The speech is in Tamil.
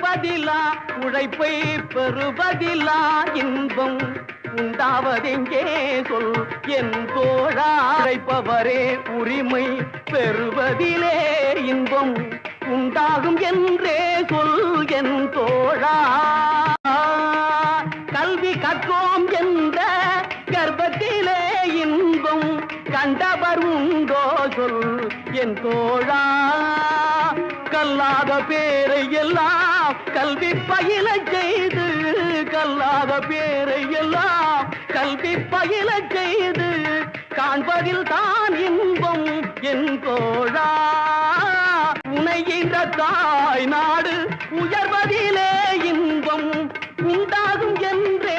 பதிலா உழைப்பை பெறுவதிலா இன்பம். உண்டாவதெங்கே சொல் என் தோழா. உழைப்பவரே உரிமை பெறுவதிலே இன்பம். உண்டாகும் என்றே சொல் என் தோழா. கல்வி கற்றோம் என்ற கர்ப்பத்திலே இன்பம். கண்டவர் உண்டோ சொல் என் தோழா. கல்லாத பேரை எல்லாம் கல்வி பயில செய்து கல்லாத பேரை எல்லாம் கல்வி பயில செய்து காண்பதில் தான் இன்பம் என் தோழா. உனைகின்ற தாய் நாடு உயர்வதிலே இன்பம் உண்டாகும் என்று